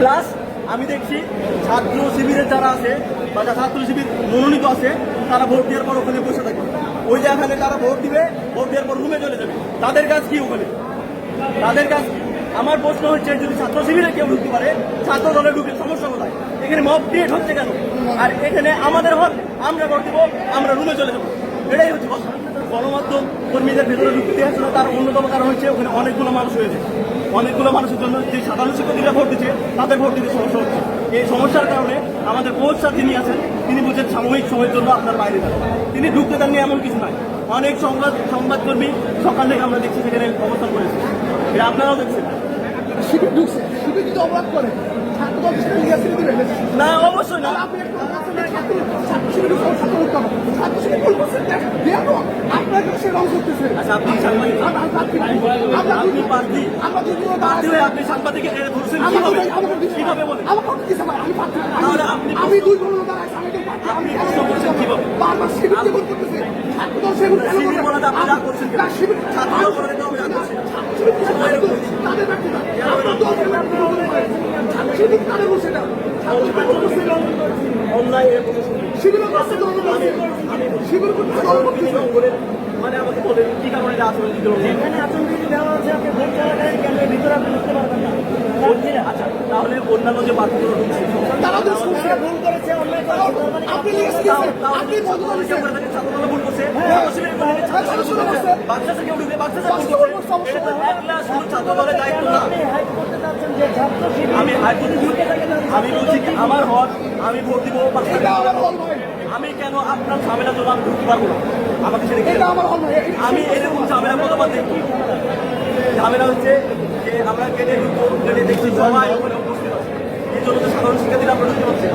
Plus আমি দেখছি ছাত্র শিবিরের যারা আছে বা যারা ছাত্র শিবির মনোনীত আছে, তারা ভোট দেওয়ার পর ওখানে বসে থাকবে। ওই যে এখানে তারা ভোট দিবে, ভোট দেওয়ার পর রুমে চলে যাবে। তাদের কাজ কি ওখানে? তাদের কাজ আমার প্রশ্ন হচ্ছে, যদি ছাত্র শিবিরে কেউ ঢুকতে পারে, ছাত্র দলে ঢুকে সমস্যা কোথায়? এখানে মব ক্রিয়েট হচ্ছে কেন? আর এখানে আমাদের হল আমরা ভোট দেবো, আমরা রুমে চলে যাব। এটাই হচ্ছে গণমাধ্যম কর্মীদের ভেতরে ঢুকতে আসলে তার অন্যতম কারণ হচ্ছে ওখানে অনেকগুলো মানুষ হয়েছে অনেকগুলো মানুষের জন্য যে সাধারণ শিক্ষার্থীরা ভোট দিচ্ছে তাদের ভোট দিতে সমস্যা হচ্ছে। এই সমস্যার কারণে আমাদের কোচ স্যার তিনি আছেন তিনি বলছেন সাময়িক সময়ের জন্য আপনার বাইরে যান। তিনি ঢুকতে দেননি এমন কিছু নাই। অনেক সংবাদ সংবাদকর্মী সকাল থেকে আমরা দেখছি সেখানে অবস্থান করেছে। এটা আপনারাও দেখছেন? শিবির ঢুকছে। শিবির যদি অপরাধ করে না অবশ্যই না। আপনি ছাত্র ছাত্র উঠতে হবে ছাত্র শিবির ভুল করছে দেয়া তো আপনার কাছে রং করতেছে আচ্ছা আপনি প্রার্থী আপনি দুই- প্রার্থী আমরা দুই দিনের হয়ে আপনি সাংবাদিক ধরছেন কীভাবে কীভাবে বলেন। তাহলে আপনি আমি দুই আপনি প্রশ্ন করছেন কীভাবে? শিবির বলাতে আপনি রাগ করছেন বলাতে রাগ। ছাত্র। অন্যায় এর মানে আমাকে বলেন কি কারণে আচরণ দিতে হবে এখানে আচরণ বিধি দেওয়া আছে আপনি ভোট কেন্দ্রের ভিতরে আপনি ঢুকতে পারবেন না আচ্ছা তাহলে অন্যান্য যে বাকিগুলো ঢুকছে তারা তো শুনছে। ভুল করেছে অন্যায় করেছে আপনি লিখে দিয়েছেন। আপনি করেছেন। করছে। বাচ্চা বাচ্চা একলা শুধু ছাত্রদলের দায়িত্ব না আমি বলছি আমার হক আমি ভোট দিব আমি কেন আপনার ঝামেলা জমা ঢুকতে পারব আমাকে ছেড়ে আমি এরকম ঝামেলা কতবার দেখি ঝামেলা হচ্ছে যে আমরা গেটে ঢুকবো গেটে দেখছি সবাই উপস্থিত আছে। এই জন্য তো সাধারণ শিক্ষার্থীরা আমরা ঢুকতে পারছি